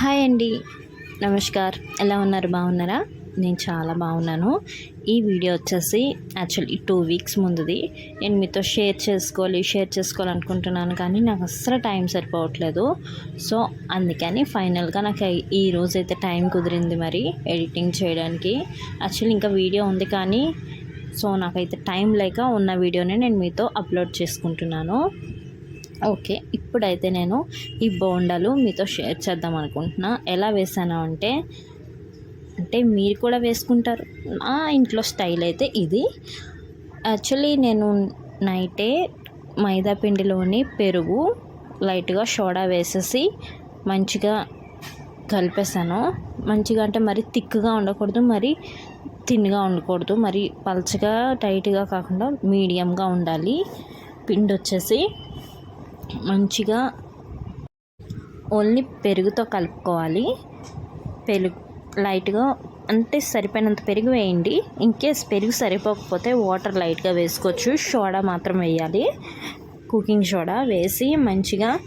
Hi అండి. నమస్కార్. ఎలా ఉన్నారు? బాగున్నారా? నేను చాలా బాగున్నాను. ఈ వీడియో వచ్చేసి యాక్చువల్లీ టూ వీక్స్ ముందుది. నేను మీతో షేర్ చేసుకోవాలి షేర్ చేసుకోవాలనుకుంటున్నాను కానీ నాకు అస్సలు టైం సరిపోవట్లేదు. సో అందుకని ఫైనల్గా నాకు ఈ రోజు అయితే టైం కుదిరింది మరి ఎడిటింగ్ చేయడానికి. యాక్చువల్లీ ఇంకా వీడియో ఉంది కానీ సో నాకైతే టైం లేక ఉన్న వీడియోని నేను మీతో అప్లోడ్ చేసుకుంటున్నాను. ఓకే ఇప్పుడైతే నేను ఈ బోండాలు మీతో షేర్ చేద్దాం అనుకుంటున్నా. ఎలా వేసాను అంటే అంటే మీరు కూడా వేసుకుంటారు. నా ఇంట్లో స్టైల్ అయితే ఇది. యాక్చువల్లీ నేను నైటే మైదా పిండిలోని పెరుగు లైట్గా సోడా వేసేసి మంచిగా కలిపేసాను. మంచిగా అంటే మరి థిక్గా ఉండకూడదు మరి థిన్గా ఉండకూడదు మరి పల్చగా టైట్గా కాకుండా మీడియంగా ఉండాలి. పిండి వచ్చేసి మంచిగా ఓన్లీ పెరుగుతో కలుపుకోవాలి. పెరుగు లైట్గా అంటే సరిపోయినంత పెరుగు వేయండి. ఇన్ కేస్ పెరుగు సరిపోకపోతే వాటర్ లైట్గా వేసుకోవచ్చు. సోడా మాత్రం వేయాలి. కుకింగ్ సోడా వేసి మంచిగా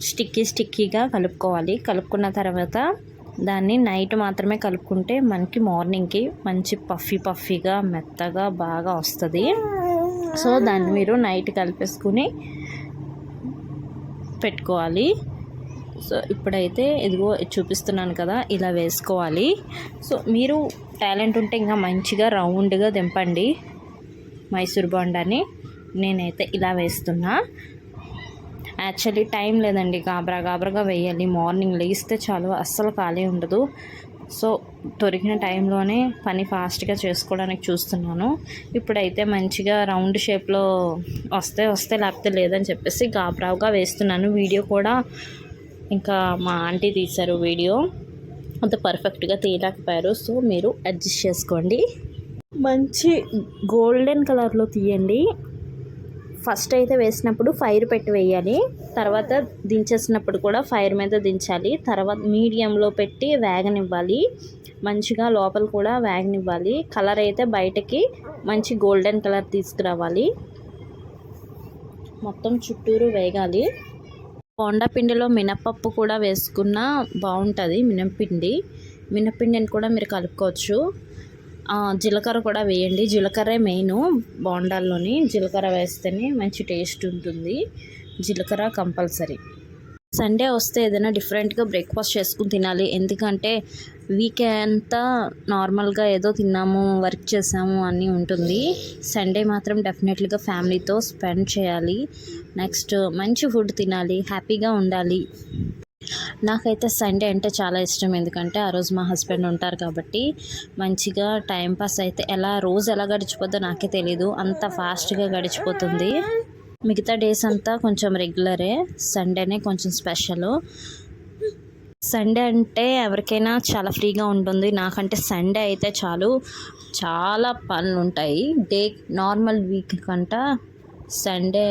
స్టిక్కీ స్టిక్కీగా కలుపుకోవాలి. కలుపుకున్న తర్వాత దాన్ని నైట్ మాత్రమే కలుపుకుంటే మనకి మార్నింగ్కి మంచి పఫీ పఫీగా మెత్తగా బాగా వస్తుంది. సో దాన్ని మీరు నైట్ కలిపేసుకుని పెట్టుకోవాలి. సో ఇప్పుడైతే ఇదిగో చూపిస్తున్నాను కదా ఇలా వేసుకోవాలి. సో మీరు టాలెంట్ ఉంటే ఇంకా మంచిగా రౌండ్గా దింపండి మైసూర్ బొండాని. నేనైతే ఇలా వేస్తున్నా. యాక్చువల్లీ టైం లేదండి గాబరా గాబరాగా వేయాలి. మార్నింగ్ లేస్తే చాలు అస్సలు ఖాళీ ఉండదు. సో దొరికిన టైంలోనే పని ఫాస్ట్గా చేసుకోవడానికి చూస్తున్నాను. ఇప్పుడైతే మంచిగా రౌండ్ షేప్లో వస్తే వస్తే లేకపోతే లేదని చెప్పేసి గాబరావుగా వేస్తున్నాను. వీడియో కూడా ఇంకా మా ఆంటీ తీశారు వీడియో. అంత పర్ఫెక్ట్గా తీయలేకపోయారు. సో మీరు అడ్జస్ట్ చేసుకోండి. మంచి గోల్డెన్ కలర్లో తీయండి. ఫస్ట్ అయితే వేసినప్పుడు ఫైర్ పెట్టి వేయాలి. తర్వాత దించేసినప్పుడు కూడా ఫైర్ మీద దించాలి. తర్వాత మీడియంలో పెట్టి వేగనివ్వాలి మంచిగా లోపల కూడా వేగనివ్వాలి కలర్ అయితే బయటకి మంచి గోల్డెన్ కలర్ తీసుకురావాలి. మొత్తం చుట్టూరు వేగాలి. బోండా పిండిలో మినపప్పు కూడా వేసుకున్న బాగుంటుంది మినపిండి. మినపిండిని కూడా మీరు కలుపుకోవచ్చు. జీలకర్ర కూడా వేయండి. జీలకర్రే మెయిన్ బోండాల్లోని జీలకర్ర వేస్తేనే మంచి టేస్ట్ ఉంటుంది. జీలకర్ర కంపల్సరీ. సండే వస్తే ఏదైనా డిఫరెంట్గా బ్రేక్ఫాస్ట్ చేసుకుని తినాలి. ఎందుకంటే వీక్ అంతా నార్మల్గా ఏదో తిన్నాము వర్క్ చేసాము అని ఉంటుంది. సండే మాత్రం డెఫినెట్లీగా ఫ్యామిలీతో స్పెండ్ చేయాలి. నెక్స్ట్ మంచి ఫుడ్ తినాలి. హ్యాపీగా ఉండాలి. నాకైతే సండే అంటే చాలా ఇష్టం. ఎందుకంటే ఆ రోజు మా హస్బెండ్ ఉంటారు కాబట్టి మంచిగా టైంపాస్ అయితే ఎలా రోజు ఎలా గడిచిపోద్దో నాకే తెలీదు. అంత ఫాస్ట్గా గడిచిపోతుంది. మిగతా డేస్ అంతా కొంచెం రెగ్యులరే సండేనే కొంచెం స్పెషల్ సండే అంటే ఎవరికైనా చాలా ఫ్రీగా ఉంటుంది. నాకంటే సండే అయితే చాలు. చాలా పనులు ఉంటాయి. డే నార్మల్ వీక్ కంట సండే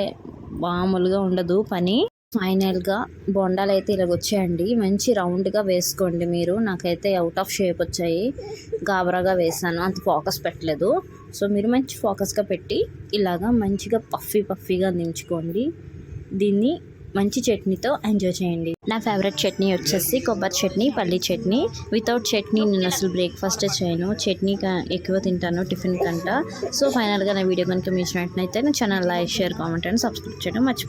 మామూలుగా ఉండదు పని. ఫైనల్గా బొండాలు అయితే ఇలాగ వచ్చాయండి. మంచి రౌండ్గా వేసుకోండి మీరు. నాకైతే అవుట్ ఆఫ్ షేప్ వచ్చాయి. గాబరాగా వేసాను. అంత ఫోకస్ పెట్టలేదు. సో మీరు మంచి ఫోకస్గా పెట్టి ఇలాగా మంచిగా పఫీ పఫీగా దించుకోండి. దీన్ని మంచి చట్నీతో ఎంజాయ్ చేయండి. నా ఫేవరెట్ చట్నీ వచ్చేసి కొబ్బరి చట్నీ పల్లీ చట్నీ. వితౌట్ చట్నీ నేను అసలు బ్రేక్ఫాస్ట్ చేయను. చట్నీ ఎక్కువ తింటాను టిఫిన్ కంట. సో ఫైనల్గా నా వీడియో కనుక మీ నచ్చినట్లయితే నా channel like share comment and subscribe చేయడం మర్చిపో